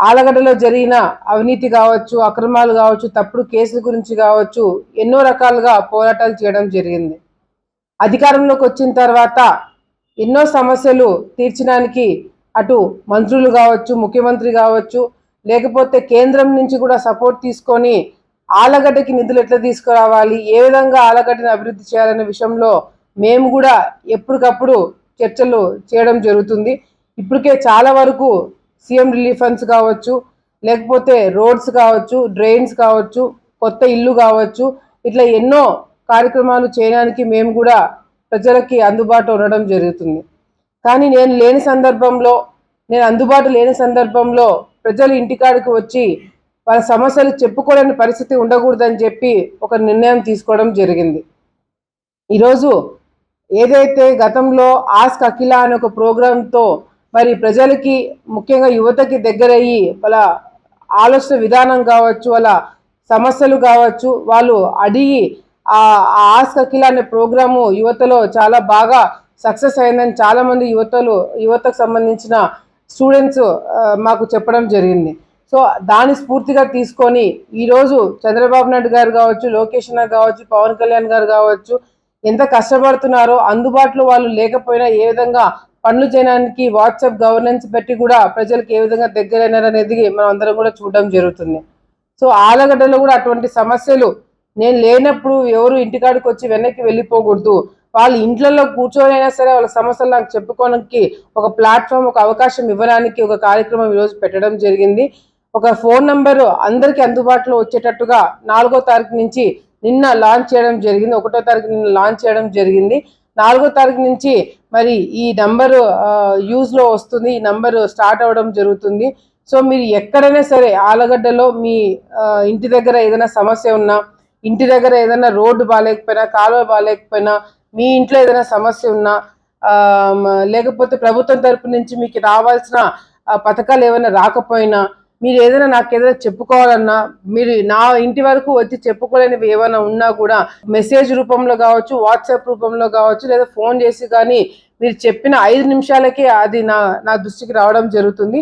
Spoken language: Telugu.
ఆలగడ్డలో జరిగిన అవినీతి కావచ్చు అక్రమాలు కావచ్చు తప్పుడు కేసుల గురించి కావచ్చు ఎన్నో రకాలుగా పోరాటాలు చేయడం జరిగింది. అధికారంలోకి వచ్చిన తర్వాత ఎన్నో సమస్యలు తీర్చడానికి అటు మంత్రులు కావచ్చు ముఖ్యమంత్రి కావచ్చు లేకపోతే కేంద్రం నుంచి కూడా సపోర్ట్ తీసుకొని ఆలగడ్డకి నిధులు ఎట్లా తీసుకురావాలి ఏ విధంగా ఆలగడ్డని అభివృద్ధి చేయాలనే విషయంలో మేము కూడా ఎప్పటికప్పుడు చర్చలు చేయడం జరుగుతుంది. ఇప్పటికే చాలా వరకు సీఎం రిలీఫ్ ఫండ్స్ కావచ్చు లేకపోతే రోడ్స్ కావచ్చు డ్రైన్స్ కావచ్చు కొత్త ఇల్లు కావచ్చు ఇట్లా ఎన్నో కార్యక్రమాలు చేయడానికి మేము కూడా ప్రజలకి అందుబాటులో ఉండడం జరుగుతుంది. కానీ నేను లేని సందర్భంలో నేను అందుబాటు లేని సందర్భంలో ప్రజలు ఇంటికాడికి వచ్చి వాళ్ళ సమస్యలు చెప్పుకోలేని పరిస్థితి ఉండకూడదని చెప్పి ఒక నిర్ణయం తీసుకోవడం జరిగింది. ఈరోజు ఏదైతే గతంలో ఆస్క్ అఖిల అనే ఒక ప్రోగ్రాంతో మరి ప్రజలకి ముఖ్యంగా యువతకి దగ్గరయ్యి వాళ్ళ ఆలోచన విధానం కావచ్చు వాళ్ళ సమస్యలు కావచ్చు వాళ్ళు అడిగి ఆ ఆస్క కిలా అఖిల అనే ప్రోగ్రాము యువతలో చాలా బాగా సక్సెస్ అయిందని చాలామంది యువతలు యువతకు సంబంధించిన స్టూడెంట్స్ మాకు చెప్పడం జరిగింది. సో దాని స్ఫూర్తిగా తీసుకొని ఈరోజు చంద్రబాబు నాయుడు గారు కావచ్చు లోకేష్ గారు కావచ్చు పవన్ కళ్యాణ్ గారు కావచ్చు ఎంత కష్టపడుతున్నారో అందుబాటులో వాళ్ళు లేకపోయినా ఏ విధంగా పనులు చేయడానికి వాట్సాప్ గవర్నెన్స్ పెట్టి కూడా ప్రజలకు ఏ విధంగా దగ్గరైనారనేది మనం అందరం కూడా చూడడం జరుగుతుంది. సో ఆలగడ్డలో కూడా అటువంటి సమస్యలు నేను లేనప్పుడు ఎవరు ఇంటికాడికి వచ్చి వెనక్కి వెళ్ళిపోకూడదు. వాళ్ళు ఇంట్లలో కూర్చోనైనా సరే వాళ్ళ సమస్యలు నాకు చెప్పుకోవడానికి ఒక ప్లాట్ఫామ్ ఒక అవకాశం ఇవ్వడానికి ఒక కార్యక్రమం ఈరోజు పెట్టడం జరిగింది. ఒక ఫోన్ నంబరు అందరికీ అందుబాటులో వచ్చేటట్టుగా నాలుగో తారీఖు నుంచి నిన్న లాంచ్ చేయడం జరిగింది. ఒకటో తారీఖు నిన్న లాంచ్ చేయడం జరిగింది. నాలుగో తారీఖు నుంచి మరి ఈ నంబరు యూజ్లో వస్తుంది ఈ నంబరు స్టార్ట్ అవ్వడం జరుగుతుంది. సో మీరు ఎక్కడైనా సరే ఆలగడ్డలో మీ ఇంటి దగ్గర ఏదైనా సమస్య ఉన్నా ఇంటి దగ్గర ఏదైనా రోడ్డు బాగాలేకపోయినా కాలువ బాగాలేకపోయినా మీ ఇంట్లో ఏదైనా సమస్య ఉన్నా లేకపోతే ప్రభుత్వం తరపు నుంచి మీకు రావాల్సిన పథకాలు ఏమైనా రాకపోయినా మీరు ఏదైనా నాకు ఏదైనా చెప్పుకోవాలన్నా మీరు నా ఇంటి వరకు వచ్చి చెప్పుకోలేనివి ఏమైనా ఉన్నా కూడా మెసేజ్ రూపంలో కావచ్చు వాట్సాప్ రూపంలో కావచ్చు లేదా ఫోన్ చేసి కానీ మీరు చెప్పిన ఐదు నిమిషాలకే అది నా నా దృష్టికి రావడం జరుగుతుంది.